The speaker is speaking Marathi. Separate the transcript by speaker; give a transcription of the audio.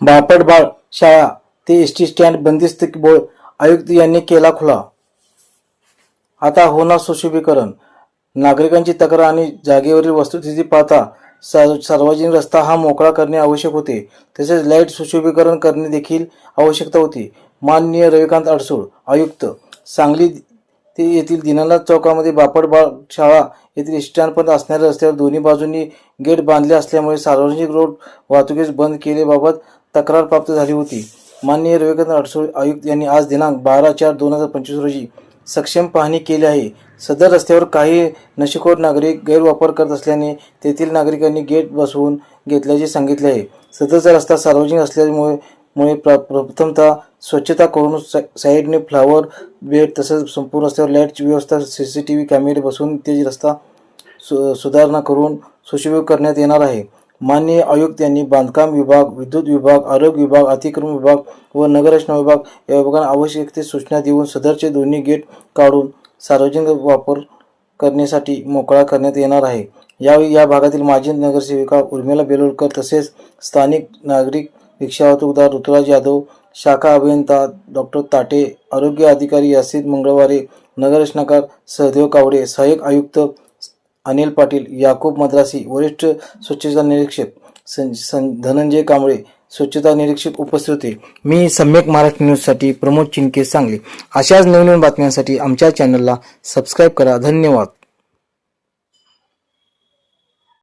Speaker 1: बापटबाळ शाळा ते एस टी स्टँड बंदिस्त बोळ आयुक्त यांनी केला खुला. आता होणार सुशोभीकरण. नागरिकांची तक्रार आणि जागेवरील वस्तुस्थिती पाहता सार्वजनिक रस्ता हा मोकळा करणे आवश्यक होते. तसेच लाइट सुशोभीकरण करणे देखील आवश्यकता होती. माननीय रविकांत अडसूळ आयुक्त सांगली ते येथील दीनानाथ चौकामध्ये बापटबाळ शाळा येथील स्टँडपर्यंत असणाऱ्या रस्त्यावर दोन्ही बाजूंनी गेट बांधले असल्यामुळे सार्वजनिक रोड वाहतुकीस बंद केल्याबाबत तक्रार प्राप्त झाली होती. माननीय रविकांत अडसूळ आयुक्त यांनी आज दिनांक बारा चार दोन हजार पंचवीस रोजी सक्षम पाहणी केली आहे. सदर रस्त्यावर काही नशेखोर नागरिक गैरवापर करत असल्याने तेथील नागरिकांनी गेट बसवून घेतल्याचे सांगितले आहे. सदरचा रस्ता सार्वजनिक असल्यामुळे मुळे प्र प्रथमतः स्वच्छता करून सा साईडने फ्लावर बेड तसेच संपूर्ण रस्त्यावर लाईटची व्यवस्था सी सी टी व्ही कॅमेरे बसवून ते रस्ता सु सुधारणा करून सुशोभित करण्यात येणार आहे. माननीय आयुक्त यांनी बांधकाम विभाग विद्युत विभाग आरोग्य विभाग अतिक्रम विभाग व नगररचना विभाग या विभागांना आवश्यक ते सूचना देऊन सदरचे दोन्ही गेट काढून सार्वजनिक वापर करण्यासाठी मोकळा करण्यात येणार आहे. यावेळी या भागातील माजी नगरसेविका उर्मिला बेलोलकर तसेच स्थानिक नागरिक रिक्षा वाहतूकदार ऋतुराज यादव शाखा अभियंता डॉक्टर ताटे आरोग्य अधिकारी यासिद मंगळवारे नगररचनाकार सहदेव कावडे सहाय्यक आयुक्त अनिल पाटील याकूब मद्रासी वरिष्ठ स्वच्छता निरीक्षक सं धनंजय कांबळे स्वच्छता निरीक्षक उपस्थित होते. मी सम्यक महाराष्ट्र न्यूजसाठी प्रमोद चिनके सांगली. अशाच नवनवीन नवीन बातम्यांसाठी आमच्या चॅनलला सबस्क्राईब करा. धन्यवाद.